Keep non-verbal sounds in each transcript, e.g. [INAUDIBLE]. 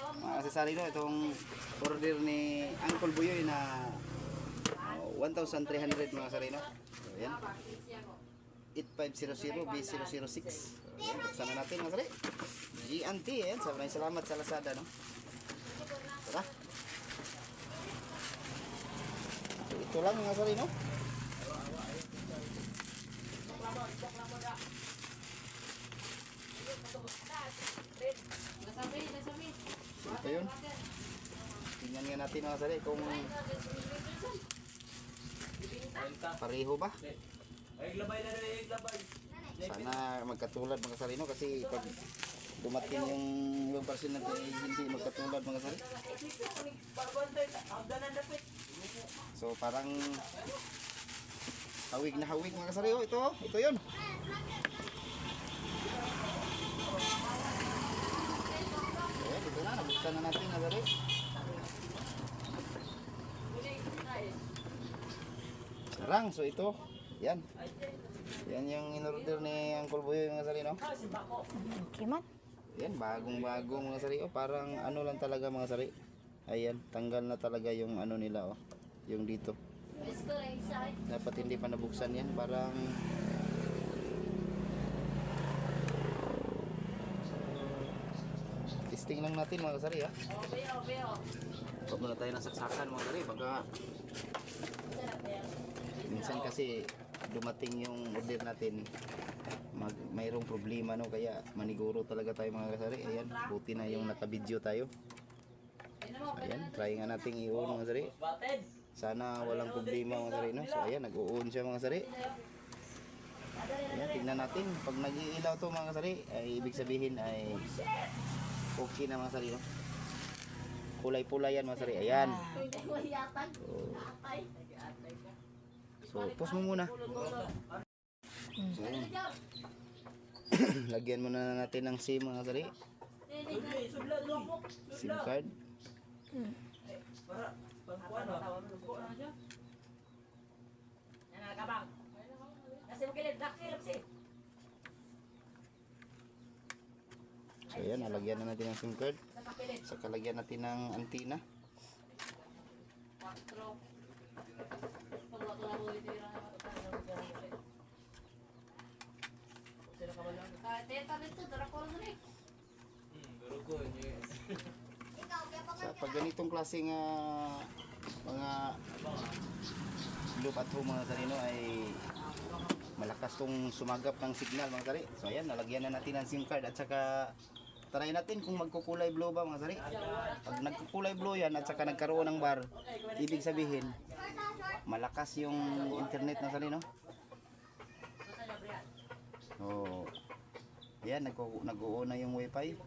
mga accessory no, itong order ni Uncle Buyoy na oh, 1,300 mga sarino. So, yan. 8500 B006. Ayan, buksan na natin mga sari. GNT, yan. Maraming salamat sa Lazada, no? Tara. So, ito lang mga sari, no? So, yun. Tingnan nga natin mga sari kung pareho ba. Sana magkatulad mga sari, no? Kasi pag dumating yung person natin ay hindi magkatulad mga sari. So parang hawig na hawig mga sari. Oh, ito, oh. ito yun. Ito na, nabuksan na natin sari. Sarang, so ito, yan. Yan yung in-order ni Uncle Boy mga sari, no? Okay man. Yan, bagong-bago mga sari. Oh, parang ano lang talaga mga sari. Ayan, tanggal na talaga yung ano nila, oh. Yung dito. Dapat hindi pa nabuksan yan. Parang... Testing lang natin mga sari, ha? Huwag muna tayo ng saksakan mga sari. Baka... Minsan kasi dumating yung order natin mag, mayroong problema no? Kaya maniguro talaga tayo mga kasari. Ayan buti na yung naka-video tayo. Ayan try nga nating i-on mga sari sana walang problema mga sari no? So ayan nag-on siya mga sari ayan tingnan natin. Pag nag-iilaw to mga sari ay ibig sabihin ay okay na mga sari no? Kulay-pulay yan mga sari. Ayan. So pause mo muna. So [COUGHS] lagyan muna natin ng SIM mga sari. SIM card. So ayan nalagyan na natin ng SIM card. Saka lagyan natin ng antenna sa pag ganitong klaseng ah, mga loop at home mga sarino ay malakas tong sumagap ng signal mga sari so ayan nalagyan na natin ng SIM card at saka try natin kung magkukulay blue ba mga sari. Pag nagkukulay blue yan at saka nagkaroon ng bar ibig sabihin malakas yung internet na sari no? So yan nag- nag-uuna na yung wifi.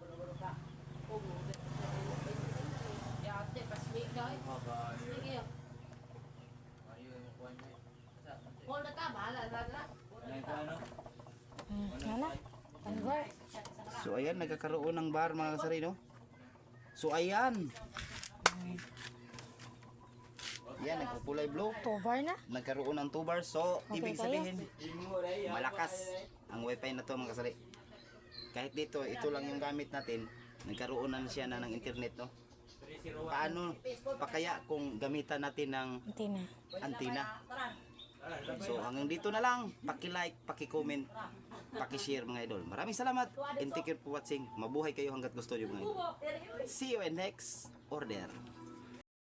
Hmm, ano? Convert. So ayan, nagkakaroon ng bar mga kasari, no? So ayan. Yan, nagkukulay blue. Tovar na. Nagkaroon ng 2 bars. So, Okay ibig tayo. sabihin, malakas ang wifi na to mga kasari. Kahit dito, ito lang yung gamit natin. Nagkaroon na siya na ng internet, no? Paano pa kaya kung gamitan natin ng Antina. antenna? So hanggang dito na lang. Paki-like, paki-comment, paki-share mga idol. Maraming salamat and thank you for watching. Mabuhay kayo hanggat gusto niyo mga idol. See you in next order.